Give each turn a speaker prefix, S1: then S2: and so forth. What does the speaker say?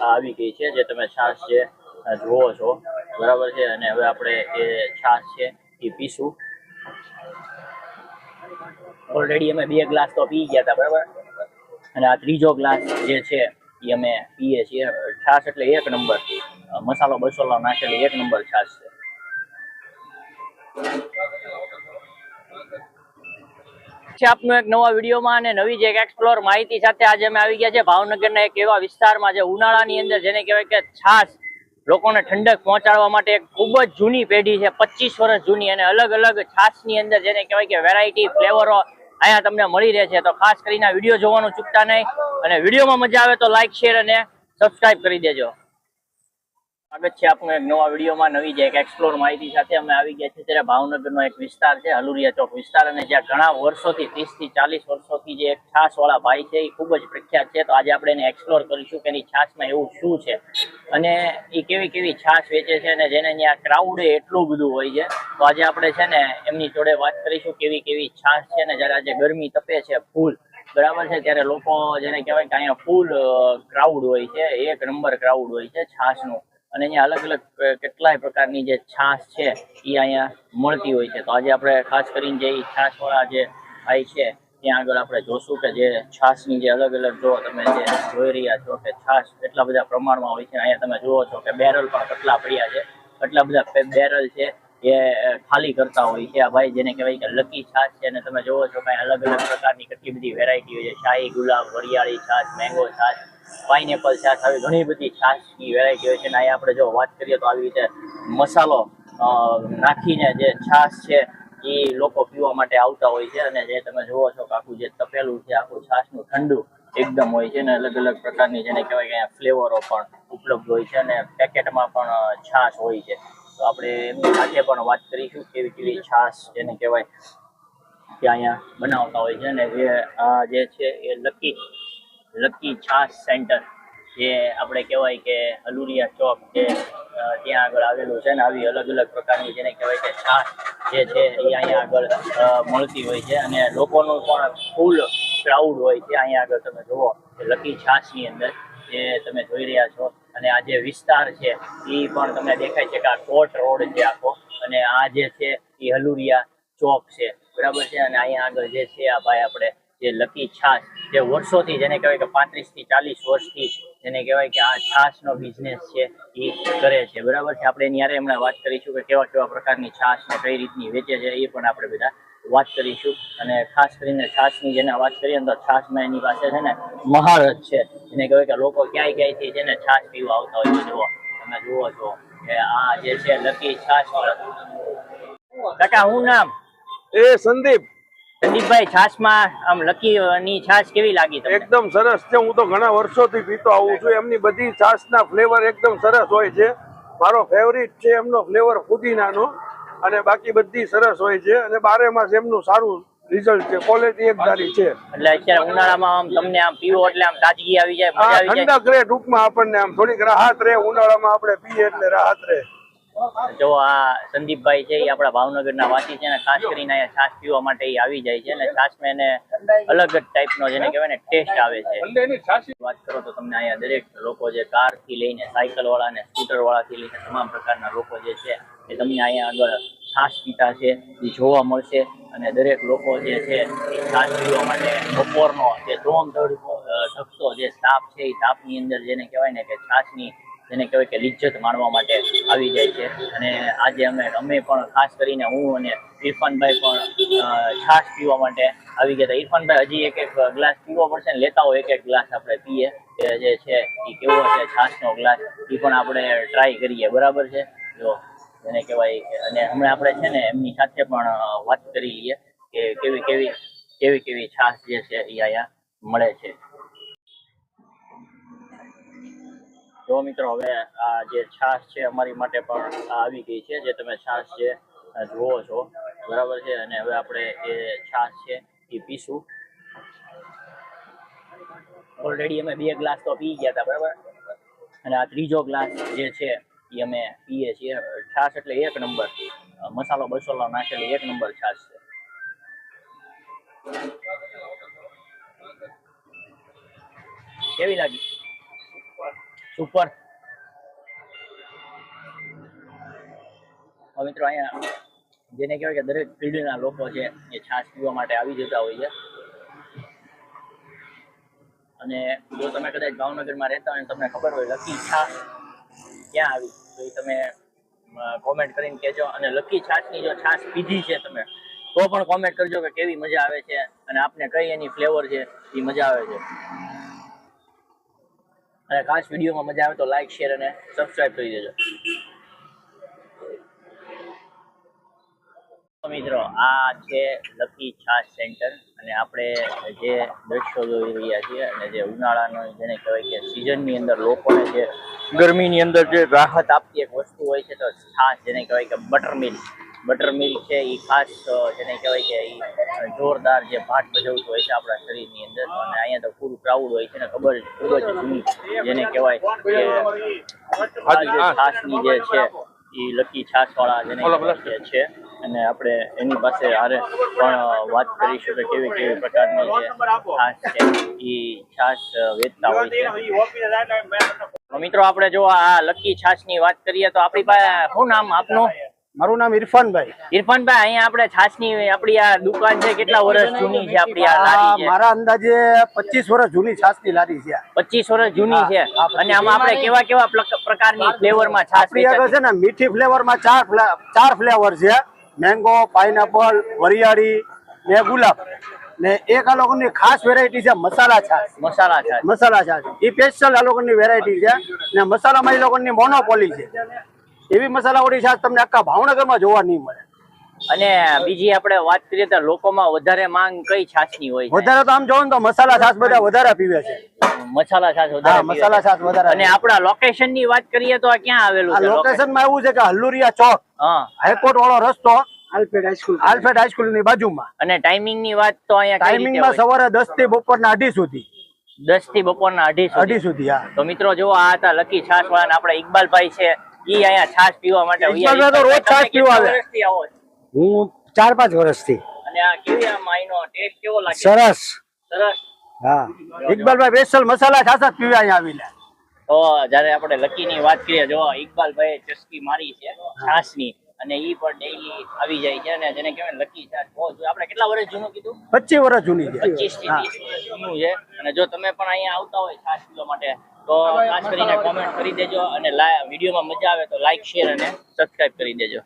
S1: આવી ગઈ છે, જે તમે છાશ છે જુઓ છો, બરાબર છે? અને હવે આપણે એ છાશ છે એ પીશું. ઓલરેડી અમે બે ગ્લાસ તો પી ગયા હતા બરાબર? અને આ ત્રીજો ગ્લાસ જે છે, એ અમે પીએ છીએ. છાશ એટલે એક નંબર. મસાલો બસોલો નાખેલી એક નંબર છાશ છે. આપનું એક નવા વિડીયોમાં અને નવી જે એક એક્સપ્લોર માહિતી સાથે આજે અમે આવી ગયા છે ભાવનગરના એક એવા વિસ્તારમાં જે ઉનાળાની અંદર જેને કહેવાય કે છાસ લોકોને ઠંડક પહોંચાડવા માટે એક ખૂબ જ જૂની પેઢી છે, પચીસ વર્ષ જૂની અને અલગ અલગ છાશની અંદર જેને કહેવાય કે વેરાયટી ફ્લેવરો અહીંયા તમને મળી રહે છે. તો ખાસ કરીને વીડિયો જોવાનું ચૂકતા નહીં અને વિડીયોમાં મજા આવે તો લાઈક શેર અને સબસ્ક્રાઇબ કરી દેજો. સ્વાગત છે આપનું એક નવા વિડીયોમાં નવી જે એક એક્સપ્લોર માહિતી સાથે અમે આવી ગયા છીએ. ત્યારે ભાવનગરનો એક વિસ્તાર છે હલુરિયા ચોક વિસ્તાર. અને જ્યાં ઘણા વર્ષોથી ત્રીસથી ચાલીસ વર્ષોથી જે એક છાશ વાળા ભાઈ છે, એ ખૂબ જ પ્રખ્યાત છે. તો આજે આપણે એને એક્સપ્લોર કરીશું કે એની છાશમાં એવું શું છે. અને એ કેવી કેવી છાશ વેચે છે અને જેને ત્યાં ક્રાઉડ એટલું બધું હોય છે. તો આજે આપણે છે ને એમની જોડે વાત કરીશું કેવી કેવી છાશ છે ને જ્યારે આજે ગરમી તપે છે ફૂલ, બરાબર છે? ત્યારે લોકો જેને કહેવાય કે અહીંયા ફૂલ ક્રાઉડ હોય છે. એક નંબર ક્રાઉડ હોય છે છાશનું અને અહીંયા અલગ અલગ કેટલાય પ્રકારની જે છાશ છે એ અહીંયા મળતી હોય છે. તો આજે આપણે ખાસ કરીને જે છાશવાળા જે ભાઈ છે, ત્યાં આગળ આપણે જોશું કે જે છાશની જે અલગ અલગ જો તમે જે જોઈ રહ્યા છો કે છાશ એટલા બધા પ્રમાણમાં હોય છે અહીંયા તમે જુઓ છો કે બેરલ પણ કેટલા પડ્યા છે. કેટલા બધા બેરલ છે એ ખાલી કરતા હોય છે. આ ભાઈ જેને કહેવાય કે લકી છાશ છે અને તમે જોવો છો કે અલગ અલગ પ્રકારની કેટલી બધી વેરાયટી હોય છે. શાહી ગુલાબ, વરિયાળી છાશ મેંગો છાશ પાઇનેપલ છાશ આવી ઘણી બધી છાશની વેરાયટી હોય છે. અને અહીંયા આપણે જો વાત કરીએ તો આવી રીતે મસાલો નાખીને જે છાશ છે, એ લોકો પીવા માટે આવતા હોય છે. અને જે તમે જુઓ છો કે આખું જે તપેલું છે, આખું છાશનું ઠંડુ એકદમ હોય છે. અને અલગ અલગ પ્રકારની જેને કહેવાય કે ફ્લેવરો પણ ઉપલબ્ધ હોય છે. અને પેકેટમાં પણ છાશ હોય છે. તો આપણે એમની સાથે પણ વાત કરીશું કેવી કેવી છાશ જેને કહેવાય કે અહીંયા બનાવતા હોય છે. અને જે આ જે છે એ લકી લકી છાસ સેન્ટર જે આપણે કહેવાય કે હલુરિયા ચોક જે ત્યાં આગળ આવેલું છે ને આવી અલગ અલગ પ્રકારની જેને કહેવાય કે છાશ જે છે, એ અહીંયા આગળ મળતી હોય છે અને લોકોનું પણ ફૂલ ક્રાઉડ હોય છે. અહીંયા આગળ તમે જુઓ લકી છાશની અંદર જે તમે જોઈ રહ્યા છો અને આ જે વિસ્તાર છે, એ પણ તમને દેખાય છે કે આ કોટ રોડ છે આખો અને આ જે છે, એ હલુરિયા ચોક છે. બરાબર છે? અને અહીંયા આગળ જે છે, આ ભાઈ આપણે જે લકી છાશ જે વર્ષોથી જેને કહેવાય કે પાંત્રીસથી ચાલીસ વર્ષથી જેને કહેવાય કે આ છાશનો બિઝનેસ છે, એ કરે છે. બરાબર છે? આપણે એની હમણાં વાત કરીશું કે કેવા કેવા પ્રકારની છાશ ને કઈ રીતની વેચે છે, એ પણ આપણે બધા વાત કરીશું. અને ખાસ કરીને છાશની જેને વાત કરીએ તો છાશમાં એની પાસે છે ને મહારત છે. એને કહેવાય કે લોકો ક્યાંય ક્યાંયથી છે ને છાશ પીવા આવતા હોય જુઓ. તમે જુઓ છો કે આ જે છે લકી છાશ કાકા હું નામ?
S2: એ સંદીપ.
S1: સંદીપભાઈ છાશમાં આમ લકી ની છાશ કેવી લાગી તમને?
S2: એકદમ સરસ છે. હું તો ઘણા વર્ષોથી પીતો આવું છું. એમની બધી છાશના ફ્લેવર એકદમ સરસ હોય છે. મારો ફેવરિટ છે એમનો ફ્લેવર ફુદીનાનો. અને બાકી બધી સરસ હોય છે. અને બારે માસ એમનું સારું રિઝલ્ટ છે. ક્વોલિટી એકધારી છે.
S1: એટલે અત્યારે ઉનાળામાં આમ તમને આમ પીવો એટલે આમ તાજગી આવી જાય મજા આવી જાય.
S2: ઠંડક રહે ટૂંકમાં આપણને આમ થોડીક રાહત રહે. ઉનાળામાં આપણે પીએ એટલે રાહત રહે.
S1: જો આ સંદીપભાઈ છે, એ આપણા ભાવનગરના વાસી છે અને ખાસ કરીને અહીંયા છાશ પીવા માટે આવી જાય છે અને છાશમાં એને અલગ જ ટાઈપનો જેને કહેવાય ને ટેસ્ટ આવે છે. વાત કરો તો તમને અહીંયા દરેક લોકો જે કારથી લઈને સાયકલ વાળા ને સ્કૂટર વાળા થી લઈને તમામ પ્રકારના લોકો જે છે, એ તમને અહીંયા આગળ છાશ પીતા છે, એ જોવા મળશે. અને દરેક લોકો જે છે, એ છાશ પીવા માટે બપોરનો જે ધોમ ધકતો જે તાપ છે, એ તાપની અંદર જેને કહેવાય ને કે છાશની જેને કહેવાય કે લિજ્જત માણવા માટે આવી જાય છે. અને આજે અમે અમે પણ ખાસ કરીને હું અને ઇરફાનભાઈ પણ છાશ પીવા માટે આવી ગયા હતા. ઇરફાનભાઈ હજી એક એક ગ્લાસ પીવો પડશે ને લેતા હોય, એક એક ગ્લાસ આપણે પીએ. જે છે, એ કેવો છે છાશનો ગ્લાસ, એ પણ આપણે ટ્રાય કરીએ. બરાબર છે? જો એને કહેવાય અને હમણાં આપણે છે ને એમની સાથે પણ વાત કરી લઈએ કે કેવી કેવી કેવી કેવી છાશ જે છે એ અહીંયા મળે છે. જો મિત્રો, હવે આ જે છાશ છે અમારી માટે પણ આવી ગઈ છે, જે તમે છાશ છે જુઓ છો, બરાબર છે? અને હવે આપણે એ છાશ છે એ પીશું. ઓલરેડી અમે બે ગ્લાસ તો પી ગયા હતા, બરાબર? અને આ ત્રીજો ગ્લાસ જે છે એ અમે પીએ છીએ. છાશ એટલે એક નંબર. મસાલો બસોલો નાખેલો એક નંબર છાશ છે. કેવી લાગી? સુપર મિત્રો અહીંયા જેને કહેવાય કે દરેક ફિલ્ડના લોકો છે એ છાશ પીવા માટે આવી જતા હોય છે. અને જો તમે કદાચ ભાવનગરમાં રહેતા હોય તમને ખબર હોય, લકી છાશ ક્યાં આવી? તો એ તમે કોમેન્ટ કરીને કહેજો અને લકી છાશની જો છાશ પીધી છે તમે, તો પણ કોમેન્ટ કરજો કે કેવી મજા આવે છે અને આપને કઈ એની ફ્લેવર છે, એ મજા આવે છે. અને ખાસ વિડીયોમાં મજા આવે તો લાઈક શેર અને સબસ્ક્રાઈબ કરી દેજો. મિત્રો, આ છે લકી છાશ સેન્ટર અને આપણે જે દ્રશ્યો જોઈ રહ્યા છીએ અને જે ઉનાળાનો જેને કહેવાય કે સિઝનની અંદર લોકોને જે ગરમીની અંદર જે રાહત આપતી એક વસ્તુ હોય છે તો છાશ જેને કહેવાય કે બટર મિલ્ક બટર મિલ્ક છે એ ખાસ જેને કહેવાય કે એ જોરદાર જે ભાટ ભજવતું હોય છે આપણા શરીરની અંદર. અને અહીંયા તો પૂરું ક્રાઉડ હોય છે ને ખબર ખૂબ જ જૂની જેને કહેવાય કે આ જે છે એ લકી છાસવાળા જેને છે. અને આપણે એની પાસે હારે પણ વાત કરીશું કે કેવી કેવી પ્રકારની જે છાસ છે એ છાસ વેચતા હોય છે. મિત્રો આપણે જો આ લકી છાશની વાત કરીએ તો આપણી પાસે શું નામ આપનું?
S3: મારું નામ ઇરફાનભાઈ.
S1: ઇરફાનભાઈ અહીંયા આપણે છાસની આપણી આ દુકાન છે કેટલા વર્ષ જૂની છે આપણી આ લારી છે?
S3: મારા અંદાજે પચીસ વર્ષ જૂની છાસની લારી છે આ.
S1: પચીસ વર્ષ જૂની છે. અને આમાં આપણે કેવા કેવા પ્રકારની ફ્લેવરમાં છાસ છાશ
S3: છે ને મીઠી ફ્લેવરમાં ચાર ચાર ફ્લેવર છે. મેંગો પાઇનેપલ વરિયાળી ને ગુલાબ. ને એક આ લોકોની ખાસ વેરાયટી છે મસાલા છાસ
S1: મસાલા છાસ
S3: મસાલા છાસ એ સ્પેશિયલ આ લોકોની વેરાયટી છે. ને મસાલામાં એ લોકોની મોનોપોલી છે. એવી મસાલાવાળી છાશ તમને આખા ભાવનગરમાં જોવા નહીં મળે.
S1: અને બીજી આપણે વાત કરીએ તો લોકોમાં વધારે માંગ કઈ છાશની હોય
S3: વધારે તો આમ જોવો ને તો મસાલા છાશ બધા વધારે પીવે છે.
S1: મસાલા છાશ વધારે
S3: મસાલા
S1: છે.
S3: વધારે
S1: અને આપણા લોકેશનની વાત કરીએ તો ક્યાં આવેલું છે
S3: લોકેશનમાં એવું છે કે હલ્લુરિયા ચોક
S1: હા.
S3: હાઈકોર્ટ વાળો રસ્તો આલ્ફેડ હાઈસ્કૂલ આલ્ફેડ હાઈસ્કૂલની બાજુમાં.
S1: અને ટાઈમિંગની વાત તો અહીંયા ટાઈમિંગમાં
S3: સવારે દસથી બપોરના અઢી સુધી.
S1: દસથી બપોરના અઢી
S3: અઢી
S1: સુધી
S3: સુધી હા.
S1: તો મિત્રો જો આ હતા લકી છાશ વાળા આપણે ઇકબાલભાઈ છે ઈ અહીંયા છાશ પીવા માટે આવ્યા.
S3: તો રોજ છાશ પીવા આવે.
S1: વર્ષથી આવો છો?
S3: હું ચાર પાંચ વર્ષથી.
S1: અને આ કેવી આ માઈનો ટેસ્ટ કેવો લાગે?
S3: સરસ.
S1: સરસ.
S3: હા. ઇકબાલભાઈ સ્પેશિયલ મસાલા છાસ જ પીવા અહીંયા આવીને.
S1: તો જ્યારે આપણે લકી ની વાત કરીએ જો ઇકબાલભાઈ ચસ્કી મારી છે છાશની અને ઈ પણ ડેઈલી આવી જાય છે અને જેને કહેવાય લકી છાશ. બહુ જ- આપણે કેટલા વર્ષ જૂનું કીધું?
S3: પચીસ વર્ષ જૂની છે.
S1: પચીસથી
S3: હા.
S1: ત્રીસ વર્ષ જૂનું છે. અને જો તમે પણ અહીંયા આવતા હોય છાશ પીવા માટે તો ખાસ કરીને કોમેન્ટ કરી દેજો અને વિડીયોમાં મજા આવે તો લાઈક શેર અને સબસ્ક્રાઈબ કરી દેજો.